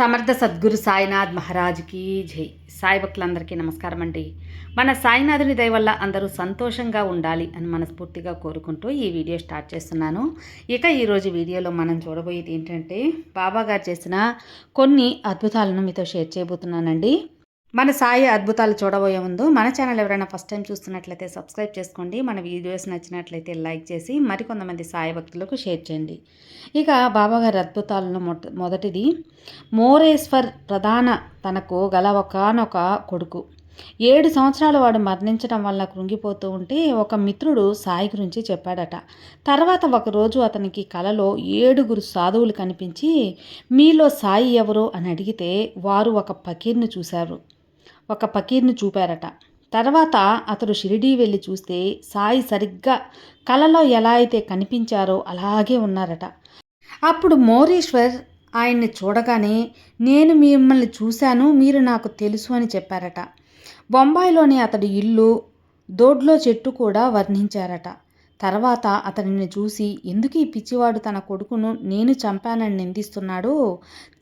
సమర్థ సద్గురు సాయినాథ్ మహారాజ్కి జై. సాయి భక్తులందరికీ నమస్కారం అండి. మన సాయినాథుని దయ వల్ల అందరూ సంతోషంగా ఉండాలి అని మనస్ఫూర్తిగా కోరుకుంటూ ఈ వీడియో స్టార్ట్ చేస్తున్నాను. ఇక ఈరోజు వీడియోలో మనం చూడబోయేది ఏంటంటే బాబా గారు చేసిన కొన్ని అద్భుతాలను మీతో షేర్ చేయబోతున్నానండి. మన సాయి అద్భుతాలు చూడబోయే ముందు మన ఛానల్ ఎవరైనా ఫస్ట్ టైం చూస్తున్నట్లయితే సబ్స్క్రైబ్ చేసుకోండి. మన వీడియోస్ నచ్చినట్లయితే లైక్ చేసి మరికొంతమంది సాయి భక్తులకు షేర్ చేయండి. ఇక బాబాగారి అద్భుతాలను మొట మొదటిది మోరేశ్వర్ ప్రధాన తనకు గల ఒకనొక కొడుకు. ఏడు సంవత్సరాలు వాడు మరణించడం వల్ల కృంగిపోతూ ఉంటే ఒక మిత్రుడు సాయి గురించి చెప్పాడట. తర్వాత ఒకరోజు అతనికి కలలో ఏడుగురు సాధువులు కనిపించి మీలో సాయి ఎవరు? అని అడిగితే వారు ఒక పకీర్ను చూశారు. ఒక పకీర్ను చూపారట. తర్వాత అతడు షిరిడీ వెళ్ళి చూస్తే సాయి సరిగ్గా కలలో ఎలా అయితే కనిపించారో అలాగే ఉన్నారట. అప్పుడు మోరీశ్వర్ ఆయన్ని చూడగానే నేను మిమ్మల్ని చూశాను మీరు నాకు తెలుసు అని చెప్పారట. బొంబాయిలోని అతడి ఇల్లు దోడ్లో చెట్టు కూడా వర్ణించారట. తర్వాత అతనిని చూసి ఎందుకు ఈ పిచ్చివాడు తన కొడుకును నేను చంపానని నిందిస్తున్నాడు?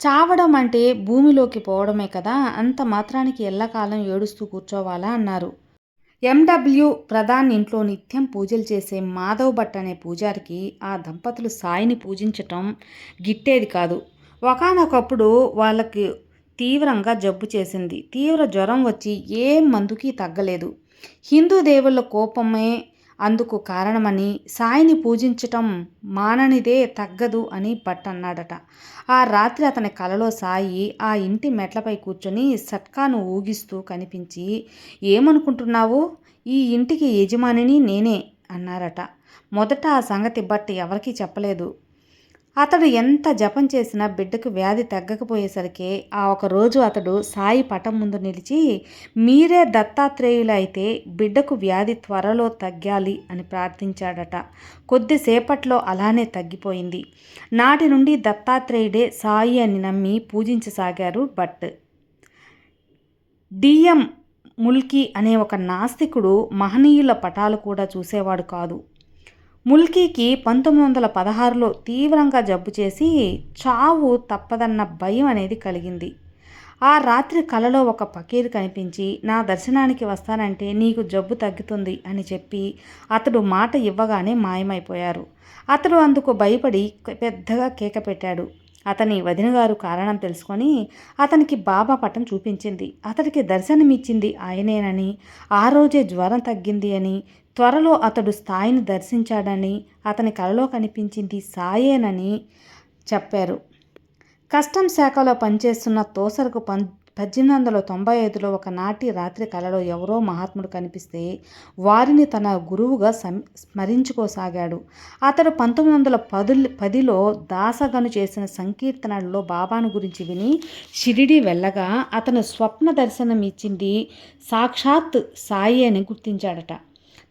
చావడం అంటే భూమిలోకి పోవడమే కదా అంత మాత్రానికి ఎల్లకాలం ఏడుస్తూ కూర్చోవాలా? అన్నారు. ఎండబ్ల్యూ ప్రధాన్ ఇంట్లో నిత్యం పూజలు చేసే మాధవ్ భట్ అనే పూజారికి ఆ దంపతులు సాయిని పూజించటం గిట్టేది కాదు. ఒకనొకప్పుడు వాళ్ళకి తీవ్రంగా జబ్బు చేసింది. తీవ్ర జ్వరం వచ్చి ఏ మందుకి తగ్గలేదు. హిందూ దేవుళ్ళ కోపమే అందుకు కారణమని సాయిని పూజించటం మాననిదే తగ్గదు అని భట్ అన్నాడట. ఆ రాత్రి అతని కలలో సాయి ఆ ఇంటి మెట్లపై కూర్చొని సట్కాను ఊగిస్తూ కనిపించి ఏమనుకుంటున్నావు? ఈ ఇంటికి యజమానిని నేనే అన్నారట. మొదట ఆ సంగతి భట్ ఎవరికీ చెప్పలేదు. అతడు ఎంత జపం చేసినా బిడ్డకు వ్యాధి తగ్గకపోయేసరికి ఆ ఒక రోజు అతడు సాయి పటం ముందు నిలిచి మీరే దత్తాత్రేయులైతే బిడ్డకు వ్యాధి త్వరలో తగ్గాలి అని ప్రార్థించాడట. కొద్దిసేపట్లో అలానే తగ్గిపోయింది. నాటి నుండి దత్తాత్రేయుడే సాయి అని నమ్మి పూజించసాగారు భట్. డిఎం ముల్కీ అనే ఒక నాస్తికుడు మహనీయుల పటాలు కూడా చూసేవాడు కాదు. ముల్కీకి పంతొమ్మిది వందల పదహారులో తీవ్రంగా జబ్బు చేసి చావు తప్పదన్న భయం అనేది కలిగింది. ఆ రాత్రి కలలో ఒక పకీర్ కనిపించి నా దర్శనానికి వస్తానంటే నీకు జబ్బు తగ్గుతుంది అని చెప్పి అతడు మాట ఇవ్వగానే మాయమైపోయారు. అతడు అందుకు భయపడి పెద్దగా కేక పెట్టాడు. అతని వదినగారు కారణం తెలుసుకొని అతనికి బాబా పటం చూపించింది. అతడికి దర్శనమిచ్చింది ఆయనేనని ఆ రోజే జ్వరం తగ్గింది అని త్వరలో అతడు స్థాయిని దర్శించాడని అతని కలలో కనిపించింది సాయేనని చెప్పారు. కస్టమ్ శాఖలో పనిచేస్తున్న తోసరకు పం పద్దెనిమిది వందల తొంభై ఐదులో ఒకనాటి రాత్రి కలలో ఎవరో మహాత్ముడు కనిపిస్తే వారిని తన గురువుగా సం స్మరించుకోసాగాడు. అతడు పంతొమ్మిది వందల పదు పదిలో దాసగను చేసిన సంకీర్తనల్లో బాబాను గురించి విని షిరిడి వెళ్ళగా అతను స్వప్న దర్శనం ఇచ్చింది సాక్షాత్ సాయి అని గుర్తించాడట.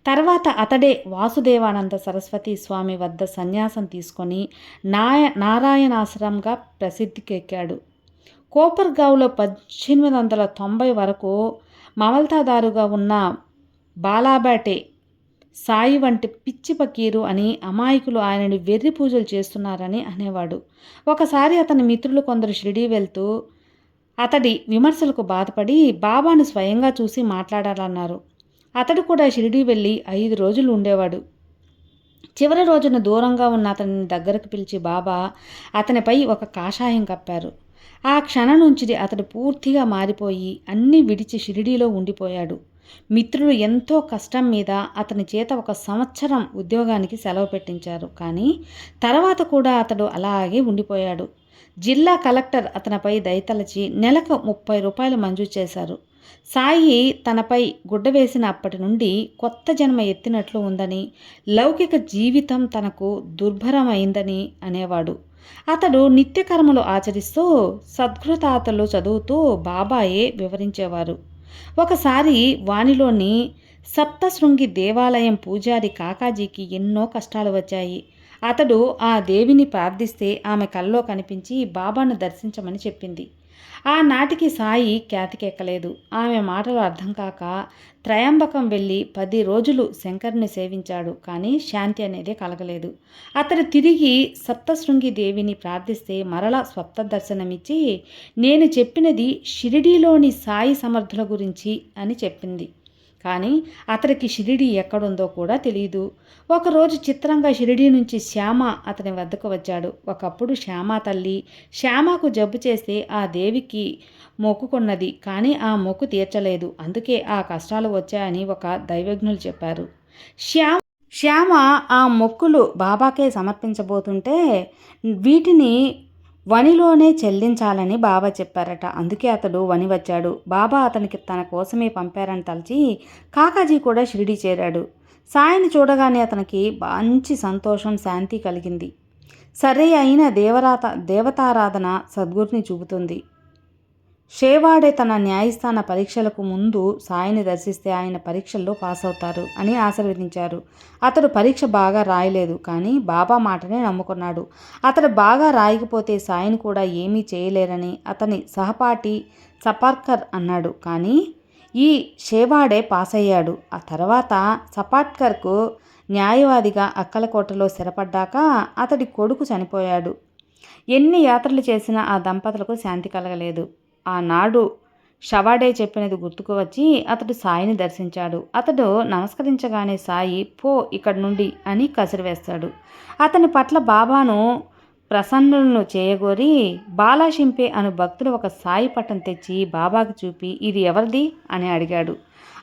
తర్వాత అతడే వాసుదేవానంద సరస్వతి స్వామి వద్ద సన్యాసం తీసుకొని నాయ నారాయణాశ్రమంగా ప్రసిద్ధికెక్కాడు. కోపర్గావ్లో పద్దెనిమిది వందల తొంభై వరకు మమల్తాదారుగా ఉన్న బాలాబాటే సాయి వంటి పిచ్చి పకీరు అని అమాయకులు ఆయనని వెర్రి పూజలు చేస్తున్నారని అనేవాడు. ఒకసారి అతని మిత్రులు కొందరు షిరిడీ వెళ్తూ అతడి విమర్శలకు బాధపడి బాబాను స్వయంగా చూసి మాట్లాడాలన్నారు. అతడు కూడా షిరిడీ వెళ్ళి ఐదు రోజులు ఉండేవాడు. చివరి రోజున దూరంగా ఉన్న అతనిని దగ్గరకు పిలిచి బాబా అతనిపై ఒక కాషాయం కప్పారు. ఆ క్షణం నుంచి అతడు పూర్తిగా మారిపోయి అన్నీ విడిచి షిరిడీలో ఉండిపోయాడు. మిత్రులు ఎంతో కష్టం మీద అతని చేత ఒక సంవత్సరం ఉద్యోగానికి సెలవు పెట్టించారు. కానీ తర్వాత కూడా అతడు అలాగే ఉండిపోయాడు. జిల్లా కలెక్టర్ అతనిపై దయతలచి నెలకు ముప్పై రూపాయలు మంజూరు చేశారు. సాయి తనపై గుడ్డ వేసిన అప్పటి నుండి కొత్త జన్మ ఎత్తినట్లు ఉందని లౌకిక జీవితం తనకు దుర్భరమైందని అనేవాడు. అతడు నిత్యకర్మలు ఆచరిస్తూ సద్గృతాతలు చదువుతూ బాబాయే వివరించేవారు. ఒకసారి వానిలోని సప్తశృంగి దేవాలయం పూజారి కాకాజీకి ఎన్నో కష్టాలు వచ్చాయి. అతడు ఆ దేవిని ప్రార్థిస్తే ఆమె కల్లో కనిపించి బాబాను దర్శించమని చెప్పింది. ఆనాటికి సాయి ఖ్యాతికెక్కలేదు. ఆమె మాటలు అర్థం కాక త్రయంబకం వెళ్ళి పది రోజులు శంకర్ని సేవించాడు. కానీ శాంతి అనేది కలగలేదు. అతడు తిరిగి సప్తశృంగి దేవిని ప్రార్థిస్తే మరలా స్వప్త దర్శనమిచ్చి నేను చెప్పినది షిరిడీలోని సాయి సమర్థుల గురించి అని చెప్పింది. కానీ అతడికి షిరిడి ఎక్కడుందో కూడా తెలియదు ఒకరోజు చిత్రంగా షిరిడి నుంచి శ్యామ అతని వద్దకు వచ్చాడు. ఒకప్పుడు శ్యామ తల్లి శ్యామకు జబ్బు చేస్తే ఆ దేవికి మొక్కుకున్నది కానీ ఆ మొక్కు తీర్చలేదు. అందుకే ఆ కష్టాలు వచ్చాయని ఒక దైవజ్ఞులు చెప్పారు. శ్యామ శ్యామ ఆ మొక్కులు బాబాకే సమర్పించబోతుంటే వీటిని వనిలోనే చెల్లించాలని బాబా చెప్పారట. అందుకే అతడు వని వచ్చాడు బాబా అతనికి తన కోసమే పంపారని తలచి కాకాజీ కూడా షిరిడి చేరాడు. సాయిని చూడగానే అతనికి మంచి సంతోషం శాంతి కలిగింది. సరే అయిన దేవరాత దేవతారాధన సద్గురిని చూపుతుంది. షేవాడే తన న్యాయస్థాన పరీక్షలకు ముందు సాయిని దర్శిస్తే ఆయన పరీక్షల్లో పాస్ అవుతారు అని ఆశీర్వదించారు అతడు పరీక్ష బాగా రాయలేదు కానీ బాబా మాటనే నమ్ముకున్నాడు. అతడు బాగా రాయకపోతే సాయిని కూడా ఏమీ చేయలేరని అతని సహపాఠి సపార్కర్ అన్నాడు. కానీ ఈ షేవాడే పాస్ అయ్యాడు ఆ తర్వాత సపాట్కర్కు న్యాయవాదిగా అక్కలకోటలో స్థిరపడ్డాక అతడి కొడుకు చనిపోయాడు. ఎన్ని యాత్రలు చేసినా ఆ దంపతులకు శాంతి కలగలేదు. ఆనాడు షవాడే చెప్పినది గుర్తుకు వచ్చి అతడు సాయిని దర్శించాడు. అతడు నమస్కరించగానే సాయి పో ఇక్కడి నుండి అని కసిరివేస్తాడు అతని పట్ల బాబాను ప్రసన్నులను చేయగోరి బాలాషింపే అను భక్తుడు ఒక సాయి పట్టం తెచ్చి బాబాకి చూపి ఇది ఎవరిది? అని అడిగాడు.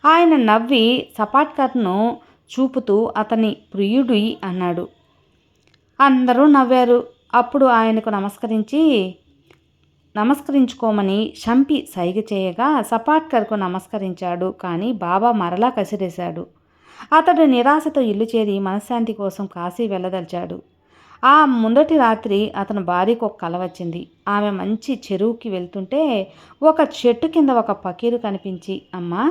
ఆయన నవ్వి సపాట్కర్ను చూపుతూ అతని ప్రియుడి అన్నాడు. అందరూ నవ్వారు. అప్పుడు ఆయనకు నమస్కరించి నమస్కరించుకోమని షంపి సైగ చేయగా సపాట్కర్కు నమస్కరించాడు. కానీ బాబా మరలా కసిరేశాడు. అతడు నిరాశతో ఇల్లు చేరి మనశ్శాంతి కోసం కాశీ వెళ్ళదలిచాడు. ఆ ముందటి రాత్రి అతని భార్యకు ఒక కల వచ్చింది. ఆమె మంచి చెరువుకి వెళ్తుంటే ఒక చెట్టు కింద ఒక పకీరు కనిపించి అమ్మా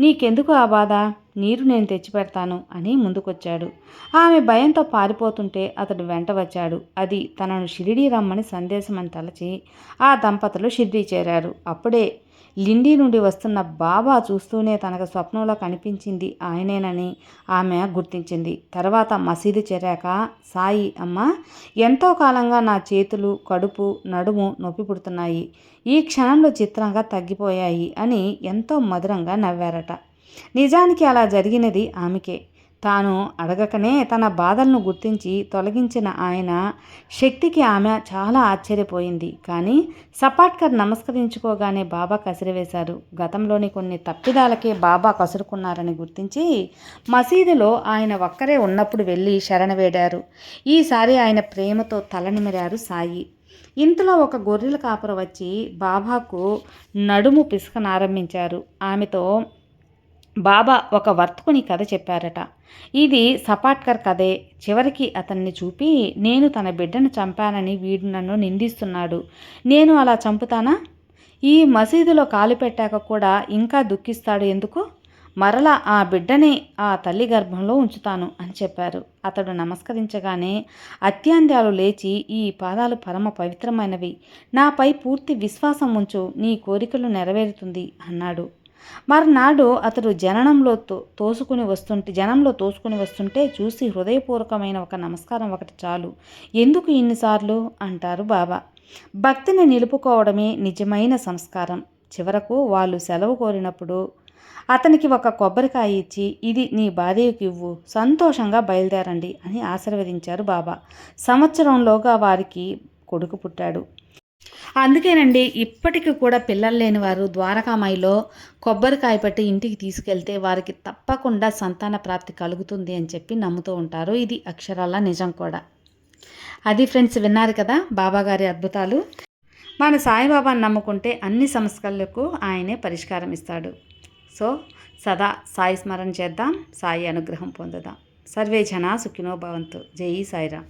నీకెందుకు ఆ బాధ? నీరు నేను తెచ్చిపెడతాను అని ముందుకొచ్చాడు. ఆమె భయంతో పారిపోతుంటే అతడు వెంట వచ్చాడు. అది తనను షిరిడీ రమ్మని సందేశం అని తలచి ఆ దంపతులు షిరిడీ చేరారు. అప్పుడే లిండి నుండి వస్తున్న బాబా చూస్తూనే తనకు స్వప్నంలో కనిపించింది ఆయనేనని ఆమె గుర్తించింది. తర్వాత మసీదు చేరాక సాయి అమ్మ ఎంతో కాలంగా నా చేతులు కడుపు నడుము నొప్పి పుడుతున్నాయి. ఈ క్షణంలో చిత్రంగా తగ్గిపోయాయి అని ఎంతో మధురంగా నవ్వారట. నిజానికి అలా జరిగినది ఆమెకే. తాను అడగకనే తన బాధలను గుర్తించి తొలగించిన ఆయన శక్తికి ఆమె చాలా ఆశ్చర్యపోయింది. కానీ సపాట్కర్ నమస్కరించుకోగానే బాబా కసిరివేశారు. గతంలోని కొన్ని తప్పిదాలకే బాబా కసురుకున్నారని గుర్తించి మసీదులో ఆయన ఒక్కరే ఉన్నప్పుడు వెళ్ళి శరణవేడారు ఈసారి ఆయన ప్రేమతో తలనిమిరారు సాయి. ఇంతలో ఒక గొర్రెల కాపర వచ్చి బాబాకు నడుము పిసుకనారంభించారు. ఆమెతో బాబా ఒక వర్తకుని కథ చెప్పారట. ఇది సపాట్కర్ కథే. చివరికి అతన్ని చూపి నేను తన బిడ్డను చంపానని వీడు నన్ను నిందిస్తున్నాడు. నేను అలా చంపుతానా? ఈ మసీదులో కాలు పెట్టాక కూడా ఇంకా దుఃఖిస్తాడు ఎందుకు? మరలా ఆ బిడ్డనే ఆ తల్లి గర్భంలో ఉంచుతాను అని చెప్పారు. అతడు నమస్కరించగానే అత్యాంత్యాలు లేచి ఈ పాదాలు పరమ పవిత్రమైనవి. నాపై పూర్తి విశ్వాసం ఉంచు నీ కోరికలు నెరవేరుతుంది అన్నాడు. మర్నాడు అతడు జననంలో తో తోసుకుని వస్తుంటే జనంలో తోసుకుని వస్తుంటే చూసి హృదయపూర్వకమైన ఒక నమస్కారం ఒకటి చాలు. ఎందుకు ఇన్నిసార్లు? అంటారు బాబా. భక్తిని నిలుపుకోవడమే నిజమైన సంస్కారం. చివరకు వాళ్ళు సెలవు కోరినప్పుడు అతనికి ఒక కొబ్బరికాయ ఇచ్చి ఇది నీ భార్యకు ఇవ్వు సంతోషంగా బయలుదేరండి అని ఆశీర్వదించారు బాబా. సంవత్సరంలోగా వారికి కొడుకు పుట్టాడు. అందుకేనండి ఇప్పటికి కూడా పిల్లలు లేని వారు ద్వారకామాయిలో కొబ్బరికాయ పట్టి ఇంటికి తీసుకెళ్తే వారికి తప్పకుండా సంతాన ప్రాప్తి కలుగుతుంది అని చెప్పి నమ్ముతూ ఉంటారు. ఇది అక్షరాల నిజం కూడా. అది ఫ్రెండ్స్ విన్నారు కదా బాబాగారి అద్భుతాలు. మన సాయిబాబాను నమ్ముకుంటే అన్ని సమస్యలకు ఆయనే పరిష్కారం ఇస్తాడు. సో సదా సాయి స్మరణ చేద్దాం సాయి అనుగ్రహం పొందుదాం. సర్వే జనా సుఖినో భవంతు. జై సాయిరామ్.